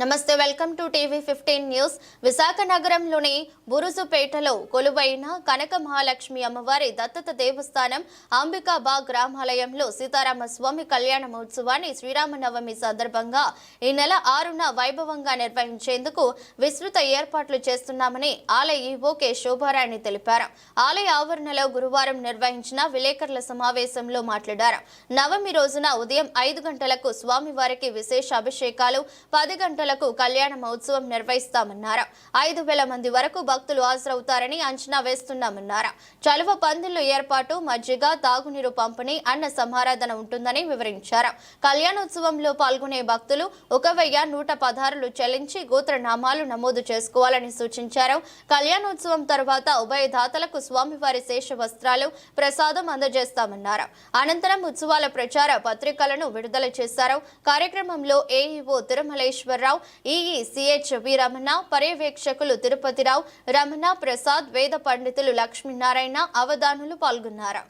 నమస్తే welcome to TV fifteen news. Visakha నగరంలోని బురుజుపేటలో కొలువైన కనక మహాలక్ష్మి అమ్మవారి దత్తత దేవస్థానం అంబికాబా గ్రామాలయంలో సీతారామ స్వామి కళ్యాణ మహోత్సవాన్ని శ్రీరామనవమి సందర్భంగా ఈ నెల ఆరున వైభవంగా నిర్వహించేందుకు విస్తృత ఏర్పాట్లు చేస్తున్నామని ఆలయ ఈవో కె శోభారాణి తెలిపారు. ఆలయ ఆవరణలో గురువారం నిర్వహించిన విలేకరుల సమావేశంలో మాట్లాడారు. నవమి రోజున ఉదయం ఐదు గంటలకు స్వామివారికి విశేష అభిషేకాలు పది గంటల భక్తులకు కళ్యాణ మహోత్సవం నిర్వహిస్తామన్నారు. ఐదు వేల మంది వరకు భక్తులు హాజరవుతారని అంచనా వేస్తున్నామన్నారు. చలువ పందిళ్ళు ఏర్పాటు మజ్జిగ తాగునీరు పంపిణీ అన్న సమారాధన ఉంటుందని వివరించారు. కళ్యాణోత్సవంలో పాల్గొనే భక్తులు ఒక వెయ్యి నూట పదహారులు చెల్లించి గోత్రనామాలు నమోదు చేసుకోవాలని సూచించారు. కళ్యాణోత్సవం తర్వాత ఉభయదాతలకు స్వామివారి శేష వస్త్రాలు ప్రసాదం అందజేస్తామన్నారు. అనంతరం ఉత్సవాల ప్రచార పత్రికలను విడుదల చేశారు. కార్యక్రమంలో AEO Tirumaleswararao EE CH V Ramana పర్యవేక్షకులు Tirupathirao Ramana Prasad వేద పండితులు లక్ష్మీనారాయణ అవధానులు పాల్గొన్నారు.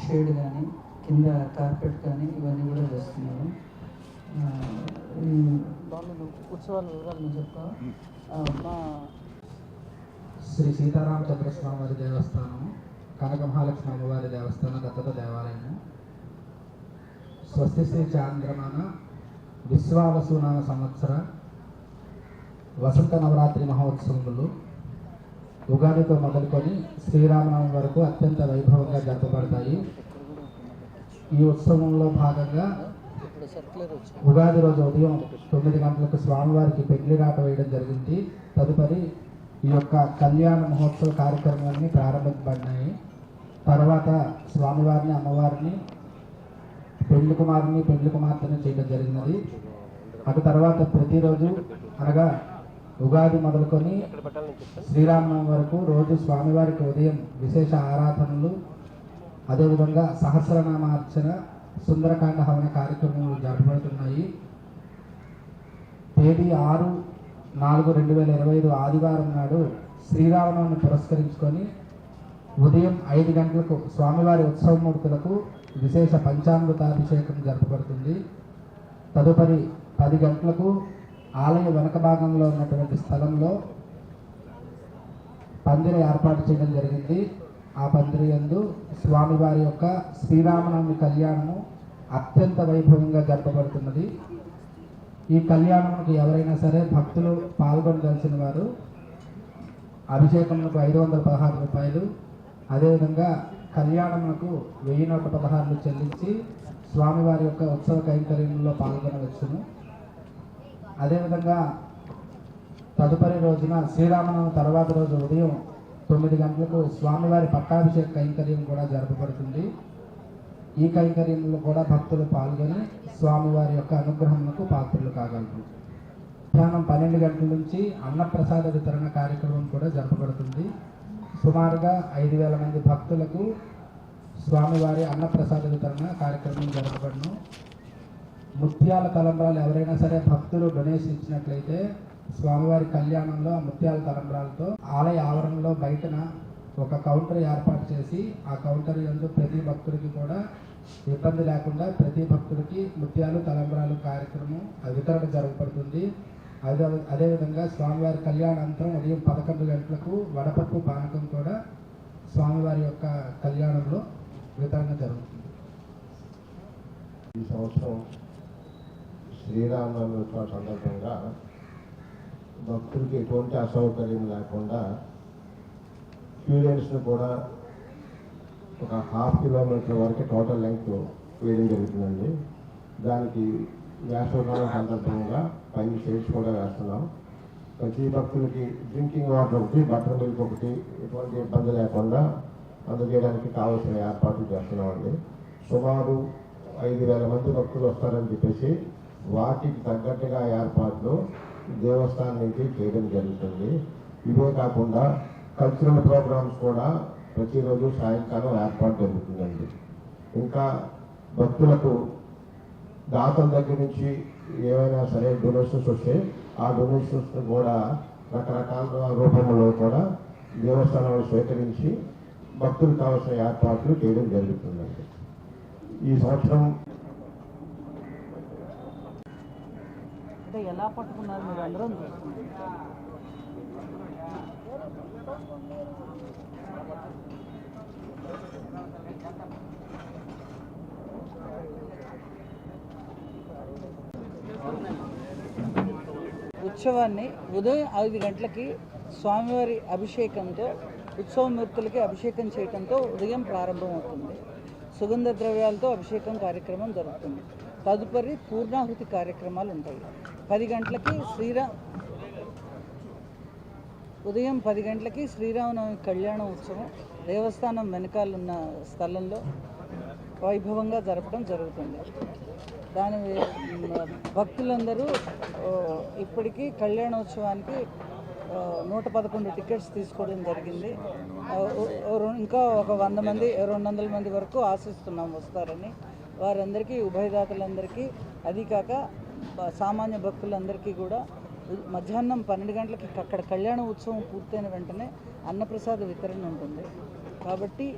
షేడ్ కానీ కింద కార్పెట్ కానీ ఇవన్నీ కూడా వేస్తున్నారు ఉత్సవాల వివరాలు ఆ, మా శ్రీ సీతారామచంద్ర స్వామి వారి దేవస్థానం కనక మహాలక్ష్మి అమ్మవారి దేవస్థానం దత్తత దేవాలయం స్వస్తి శ్రీ చాంద్రమాన విశ్వావసునామ సంవత్సర వసంత నవరాత్రి మహోత్సవములు ఉగాదితో మొదలుకొని శ్రీరామనవమి వరకు అత్యంత వైభవంగా జరపబడతాయి. ఈ ఉత్సవంలో భాగంగా ఉగాది రోజు ఉదయం తొమ్మిది గంటలకు స్వామివారికి పెళ్ళి రాట వేయడం జరిగింది. తదుపరి ఈ యొక్క కళ్యాణ మహోత్సవ కార్యక్రమాన్ని ప్రారంభించబడినాయి తర్వాత స్వామివారిని అమ్మవారిని పెళ్ళి కుమారుని పెండ్లి కుమార్తెని చేయడం జరిగినది. అటు తర్వాత ప్రతిరోజు అనగా ఉగాది మొదలుకొని శ్రీరామనవమి వరకు రోజు స్వామివారికి ఉదయం విశేష ఆరాధనలు అదేవిధంగా సహస్రనామార్చన సుందరకాండ హవన కార్యక్రమాలు జరపబడుతున్నాయి. తేదీ ఆరు నాలుగు రెండు వేల ఇరవై ఐదు ఆదివారం నాడు శ్రీరామనవమిని పురస్కరించుకొని ఉదయం ఐదు గంటలకు స్వామివారి ఉత్సవమూర్తులకు విశేష పంచామృతాభిషేకం జరపబడుతుంది. తదుపరి పది గంటలకు ఆలయ వెనక భాగంలో ఉన్నటువంటి స్థలంలో పందిరి ఏర్పాటు చేయడం జరిగింది. ఆ పందిరి యందు స్వామివారి యొక్క శ్రీరామనవమి కళ్యాణము అత్యంత వైభవంగా జరపబడుతున్నది. ఈ కళ్యాణంకి ఎవరైనా సరే భక్తులు పాల్గొనదలసిన వారు అభిషేకంకు ఐదు వందల పదహారు రూపాయలు అదేవిధంగా కళ్యాణములకు వెయ్యి నూట పదహారులు చెల్లించి స్వామివారి యొక్క ఉత్సవ కైంకర్యంలో పాల్గొనవచ్చును అదేవిధంగా తదుపరి రోజున శ్రీరామనవమి తర్వాత రోజు ఉదయం తొమ్మిది గంటలకు స్వామివారి పట్టాభిషేక కైంకర్యం కూడా జరపబడుతుంది. ఈ కైంకర్యంలో కూడా భక్తులు పాల్గొని స్వామివారి యొక్క అనుగ్రహములకు పాత్రలు కాగలరు. మధ్యాహ్నం పన్నెండు గంటల నుంచి అన్నప్రసాద వితరణ కార్యక్రమం కూడా జరపబడుతుంది. సుమారుగా ఐదు వేల మంది భక్తులకు స్వామివారి అన్నప్రసాద వితరణ కార్యక్రమం జరపబడును. ముత్యాల తలంబ్రాలు ఎవరైనా సరే భక్తులు డొనేషన్ ఇచ్చినట్లయితే స్వామివారి కళ్యాణంలో ఆ ముత్యాల తలంబ్రాలతో ఆలయ ఆవరణలో బయటన ఒక కౌంటర్ ఏర్పాటు చేసి ఆ కౌంటర్ ఎందు ప్రతి భక్తుడికి కూడా ఇబ్బంది లేకుండా ప్రతి భక్తుడికి ముత్యాలు తలంబ్రాలు కార్యక్రమం వితరణ జరగబడుతుంది. అదే అదేవిధంగా స్వామివారి కళ్యాణాంతరం ఉదయం పదకొండు గంటలకు వడపప్పు పానకం కూడా స్వామివారి యొక్క కళ్యాణంలో వితరణ జరుగుతుంది. ఈ సంవత్సరం శ్రీరామనవమి ఉత్సవ సందర్భంగా భక్తులకి ఎటువంటి అసౌకర్యం లేకుండా క్యూరియన్స్ను కూడా ఒక హాఫ్ కిలోమీటర్ వరకు టోటల్ లెంగ్త్ వేయడం జరుగుతుందండి. దానికి వేసవకాలం సందర్భంగా పని చేసి కూడా వేస్తున్నాం. ప్రతి భక్తులకి డ్రింకింగ్ వాటర్ ఒకటి బటర్ మిల్క్ ఒకటి ఎటువంటి ఇబ్బంది లేకుండా అందజేయడానికి కావాల్సిన ఏర్పాట్లు చేస్తున్నామండి. సుమారు ఐదు వేల మంది భక్తులు వస్తారని చెప్పేసి వాటికి తగ్గట్టుగా ఏర్పాట్లు దేవస్థానం నుంచి చేయడం జరుగుతుంది. ఇవే కాకుండా కల్చరల్ ప్రోగ్రామ్స్ కూడా ప్రతిరోజు సాయంకాలం ఏర్పాటు జరుగుతుందండి. ఇంకా భక్తులకు దాతల దగ్గర నుంచి ఏవైనా సరే డొనేషన్స్ వస్తే ఆ డొనేషన్స్ కూడా రకరకాల రూపంలో కూడా దేవస్థానాలు స్వీకరించి భక్తులు కావాల్సిన ఏర్పాట్లు చేయడం జరుగుతుందండి. ఈ సంవత్సరం ఎలా పట్టుకున్నారు మీరు అందరం? ఉత్సవాన్ని ఉదయం ఐదు గంటలకి స్వామివారి అభిషేకంతో ఉత్సవమూర్తులకి అభిషేకం చేయడంతో ఉదయం ప్రారంభమవుతుంది. సుగంధ ద్రవ్యాలతో అభిషేకం కార్యక్రమం జరుగుతుంది. తదుపరి పూర్ణాహుతి కార్యక్రమాలు ఉంటాయి. పది గంటలకి శ్రీరా ఉదయం పది గంటలకి శ్రీరామనవమి కళ్యాణ ఉత్సవం దేవస్థానం వెనకాలన్న స్థలంలో వైభవంగా జరపడం జరుగుతుంది. దాని భక్తులందరూ ఇప్పటికీ కళ్యాణోత్సవానికి నూట పదకొండు టికెట్స్ తీసుకోవడం జరిగింది. ఇంకా ఒక వంద మంది రెండు వందల మంది వరకు ఆశిస్తున్నాం వస్తారని. వారందరికీ ఉభయదాతలందరికీ అది కాక సామాన్య భక్తులందరికీ కూడా మధ్యాహ్నం పన్నెండు గంటలకి అక్కడ కళ్యాణ ఉత్సవం పూర్తయిన వెంటనే అన్నప్రసాద వితరణ ఉంటుంది. కాబట్టి